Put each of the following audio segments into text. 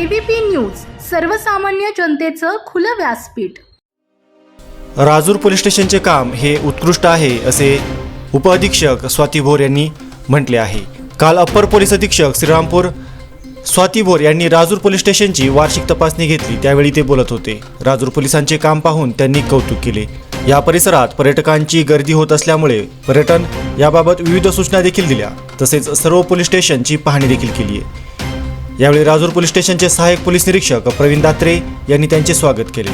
ABP news सर्वसामान्य जनतेचं खुलं व्यासपीठ. राजूर पोलीस स्टेशनचे काम हे उत्कृष्ट आहे असे उपअधीक्षक स्वाती भोर यांनी म्हटले आहे. काल अप्पर पोलीस अधीक्षक श्रीरामपूर स्वाती भोर यांनी राजूर पोलीस स्टेशनची वार्षिक तपासणी घेतली त्यावेळी ते बोलत होते. राजूर पोलिसांचे काम पाहून त्यांनी कौतुक केले. या परिसरात पर्यटकांची गर्दी होत असल्यामुळे पर्यटन याबाबत विविध सूचना देखील दिल्या तसेच सर्व पोलीस स्टेशनची पाहणी देखील केली आहे. यावेळी राजूर पोलीस स्टेशनचे सहाय्यक पोलीस निरीक्षक प्रवीण दात्रे यांनी त्यांचे स्वागत केले.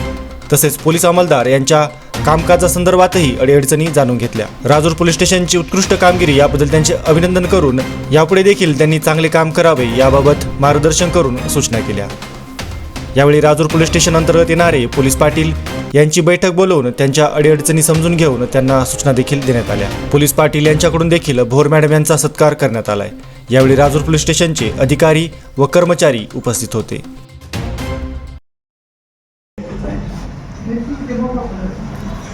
तसेच पोलीस अंमलदार यांच्या कामकाजासंदर्भातही अडीअडचणी जाणून घेतल्या. राजूर पोलीस स्टेशनची उत्कृष्ट कामगिरी याबद्दल त्यांचे अभिनंदन करून यापुढे देखील त्यांनी चांगले काम करावे याबाबत मार्गदर्शन करून सूचना केल्या. यावेळी राजूर पोलीस स्टेशन अंतर्गत येणारे पोलीस पाटील यांची बैठक बोलवून त्यांच्या अडीअडचणी समजून घेऊन त्यांना सूचना देखील देण्यात आल्या. पोलीस पाटील यांच्याकडून देखील भोर मॅडम यांचा सत्कार करण्यात आलाय. यावेळी राजूर पोलीस स्टेशनचे अधिकारी व कर्मचारी उपस्थित होते.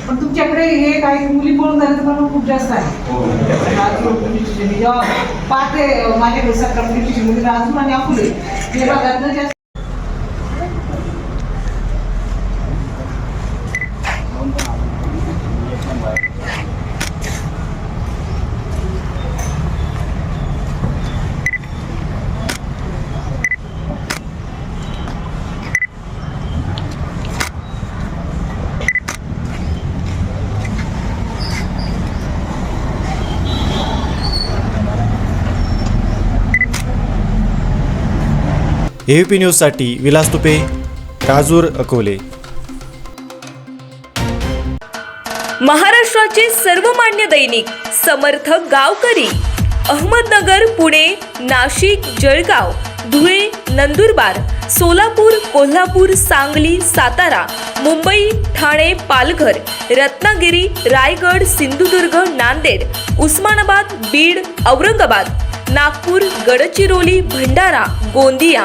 पण तुमच्याकडे हे काही मुली पळून जाण्याचं प्रमाण खूप जास्त आहे. पाहते माझ्याकडे सतरा राजूर आणि अकोले हे भागातनं जास्त एव्हीपी न्यूजसाठी विलास तुपे राजूर अकोले. महाराष्ट्राचे सर्वमान्य दैनिक समर्थ गावकरी. अहमदनगर पुणे नाशिक जळगाव धुळे नंदुरबार सोलापूर कोल्हापूर सांगली सातारा मुंबई ठाणे पालघर रत्नागिरी रायगड सिंधुदुर्ग नांदेड उस्मानाबाद बीड औरंगाबाद नागपूर गडचिरोली भंडारा गोंदिया